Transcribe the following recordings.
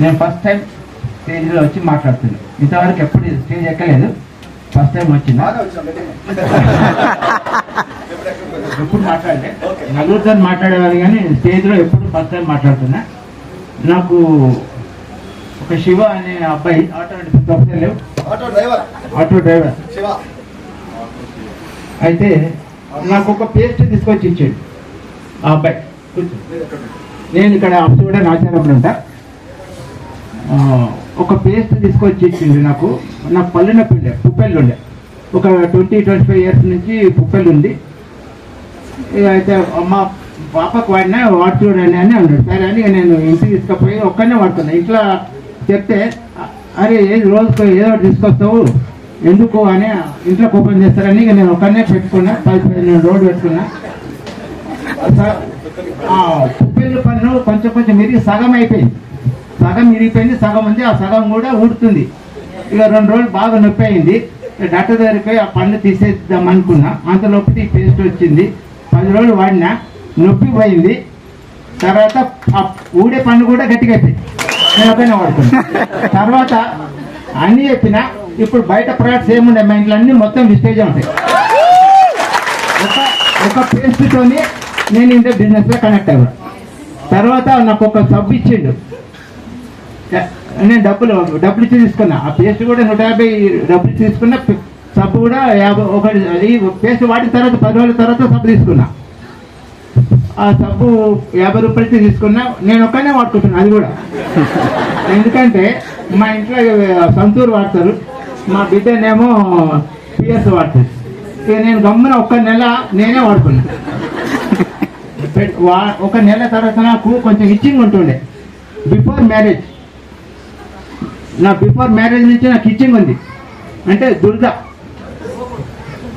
నేను first time స్టేజ్లో వచ్చి మాట్లాడుతున్నాను ఇంతవరకు ఎప్పుడు స్టేజ్ ఎక్కలేదు. ఫస్ట్ టైం వచ్చిందా. ఎప్పుడు మాట్లాడలే. నలుగురితో మాట్లాడేవారు కానీ స్టేజ్లో ఎప్పుడు ఫస్ట్ టైం మాట్లాడుతున్నా. నాకు ఒక శివ అనే అబ్బాయి ఆటో ప్రొఫెసర్ లేవు. Auto driver? Auto driver? Shiva. అయితే నాకు ఒక పేస్ట్ తీసుకొచ్చి ఇచ్చాడు ఆ అబ్బాయి? నేను ఇక్కడ అప్పుడు ఆచారంలో ఉంటా. ఒక పేస్ట్ తీసుకొచ్చి ఇచ్చింది నాకు. నాకు పళ్ళు నొప్పి ఉండే పుప్పెళ్ళు ఉండే ఒక ట్వంటీ ట్వంటీ ఫైవ్ ఇయర్స్ నుంచి పుప్పెళ్ళు ఉంది ఇక అయితే మా పాపకు వాడినా వాడు చూడండి అని అన్నాడు. సరే అని నేను ఇంటికి తీసుకుపోయి ఒక్కనే వాడుతున్నా. ఇంట్లో చెప్తే అరే ఏది రోజుకు ఏదో తీసుకొస్తావు. ఎందుకు అని ఇంట్లో ఓపెన్ చేస్తారని ఇక నేను ఒక్కనే పెట్టుకున్నా. పది పదిహేను రోడ్డు పెట్టుకున్నా. పుప్పెళ్ళు పన్ను కొంచెం కొంచెం మిరిగి సగం అయిపోయింది. సగం ఇరిగిపోయింది సగం ఉంది ఆ సగం కూడా ఊడుతుంది. ఇక రెండు రోజులు బాగా నొప్పి అయింది. డాక్టర్ దగ్గరికి పోయి ఆ పన్ను తీసేద్దాం అనుకున్నా. అంతలోపు ఈ పేస్ట్ వచ్చింది. పది రోజులు వాడినా నొప్పి పోయింది. తర్వాత ఆ ఊడే పన్ను కూడా గట్టిగా అయిపోయింది. నేను ఒకనే వాడుకున్నా. తర్వాత అన్నీ చెప్పిన ఇప్పుడు బయట ప్రొడక్ట్స్ ఏముండే? మా ఇంట్లో అన్ని మొత్తం విస్టేజే ఉంటాయి. ఒక ఒక పేస్ట్ నేను ఇంత బిజినెస్లో కనెక్ట్ అయ్యాను తర్వాత నాకు ఒక సబ్ ఇచ్చిండు. నేను డబ్బులు డబ్బులు ఇచ్చి తీసుకున్నా. ఆ పేస్ట్ కూడా నూట యాభై డబ్బులు ఇచ్చి తీసుకున్నా. సబ్బు కూడా యాభై ఒకటి ఈ పేస్ట్ వాడిన తర్వాత పది రోజుల తర్వాత సబ్బు తీసుకున్నా. ఆ సబ్బు యాభై రూపాయలకి తీసుకున్నా. నేను ఒక్కనే వాడుకుంటున్నా అది కూడా. ఎందుకంటే మా ఇంట్లో సంతూర్ వాడతారు. మా బిడ్డనేమో పిఎస్ వాడతారు. ఇక నేను గమ్మున ఒక్క నెల నేనే వాడుకున్నా. ఒక నెల తర్వాత నాకు కొంచెం ఇచ్చింగ్ ఉంటుండే. బిఫోర్ మ్యారేజ్ నా బిఫోర్ మ్యారేజ్ నుంచి నాకు ఇచ్చింగ్ ఉంది. అంటే దుర్గ.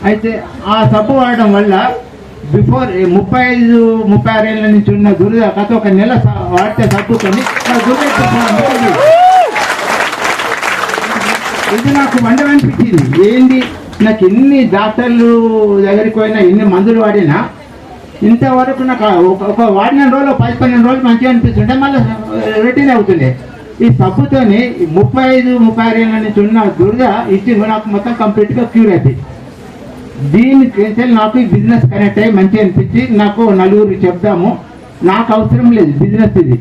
అయితే ఆ సబ్బు వాడడం వల్ల బిఫోర్ ముప్పై ఐదు ముప్పై ఆరు ఏళ్ళ నుంచి ఉన్న దుర్గ కథ ఒక నెల స- వాడితే సబ్బుకొని నా ఇది నాకు వండమనిపించింది ఏంది? నాకు ఎన్ని డాక్టర్లు దగ్గరికి పోయినా ఎన్ని మందులు వాడినా ఇంతవరకు నాకు ఒక- ఒక వాడిన రోజులు పది పన్నెండు రోజులు మంచిగా అనిపిస్తుంటే మళ్ళీ రొటీన్ అవుతుండే. ఈ సబ్బుతోని ముప్పై ఐదు ముప్పై ఆరు ఏళ్ళ నుంచి ఉన్న దుర్గ ఇచ్చి నాకు మొత్తం కంప్లీట్గా క్యూర్ అయింది దీనికి చేస్తే నాకు ఈ బిజినెస్ కనెక్ట్ అయ్యి మంచిగా అనిపించి నాకు నలుగురు చెప్దాము. నాకు అవసరం లేదు బిజినెస్ ఇది.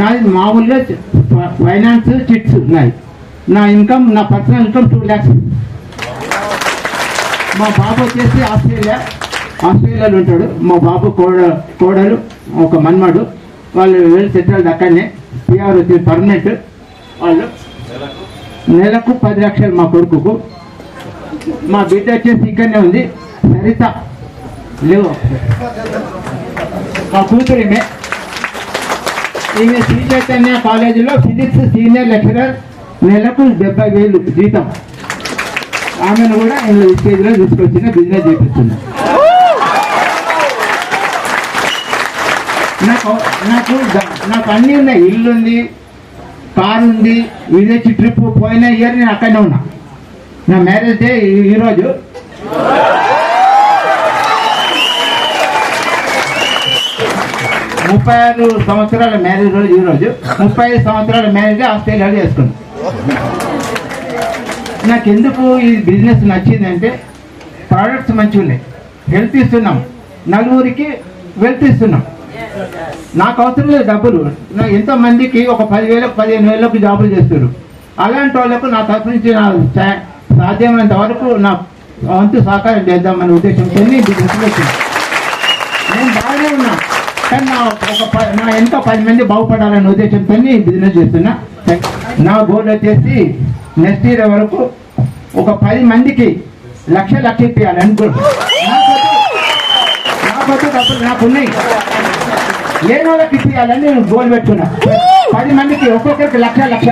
నాది మామూలుగా ఫైనాన్స్ చిట్స్ ఉన్నాయి. నా ఇన్కమ్ నా పర్సనల్ ఇన్కమ్ టూ ల్యాక్స్ మా బాబు వచ్చేసి ఆస్ట్రేలియా ఆస్ట్రేలియాలో ఉంటాడు. మా బాబు కోడ కోడలు ఒక మన్మడు. వాళ్ళు వెళ్ళి సెటిల్ అక్కడనే పిఆర్ వచ్చి పర్మనెంట్ వాళ్ళు నెలకు పది లక్షలు మా కొడుకుకు. మా బిడ్డ వచ్చేసి ఇక్కడనే ఉంది. సరిత. లేవు. మా కూతురు ఈమె. ఈమె శ్రీ చైతన్య కాలేజీలో ఫిజిక్స్ సీనియర్ లెక్చరర్. నెలకు డెబ్బై వేలు జీతం. ఆమెను కూడా ఇందులో తీసుకొచ్చిన బిజినెస్ చేపిస్తున్నా. నాకు నాకు నాకు అన్నీ ఉన్నాయి. ఇల్లు ఉంది కారు ఉంది విదేశీ ట్రిప్ పోయిన ఇయర్ నేను అక్కడనే ఉన్నా. నా మ్యారేజ్ డే ఈరోజు ముప్పై ఆరు సంవత్సరాల మ్యారేజ్ రోజు ఈరోజు ముప్పై ఐదు సంవత్సరాల మ్యారేజ్ ఆస్ట్రేలియాలో చేసుకున్నాను నాకు ఎందుకు ఈ బిజినెస్ నచ్చిందంటే ప్రోడక్ట్స్ మంచిగా ఉన్నాయి హెల్త్ ఇస్తున్నాం. నలుగురికి వెల్త్ ఇస్తున్నాం. నాకు అవసరం లేదు డబ్బులు. నా ఎంతో మందికి ఒక పదివేలకు పదిహేను వేలకు జాబులు చేస్తారు అలాంటి వాళ్ళకు నా తరఫు నుంచి నా సాధ్యమైనంత వరకు నా వంతు సహకారం చేద్దామనే ఉద్దేశంతో నేను వచ్చింది నేను బాగానే ఉన్నా. కానీ నా ఒక నా ఎంతో పది మంది బాగుపడాలనే ఉద్దేశంతో బిజినెస్ చేస్తున్నా. నా గోల్ వచ్చేసి నెక్స్ట్ ఇయర్ వరకు ఒక పది మందికి లక్ష లక్ష ఇప్పించాలి అనుకుంటున్నాను నాకు డబ్బులు నాకు ఉన్నాయి. లేని వాళ్ళకి ఇప్పించాలని నేను గోల్ పెట్టుకున్నా. పది మందికి ఒక్కొక్కరికి లక్ష లక్ష.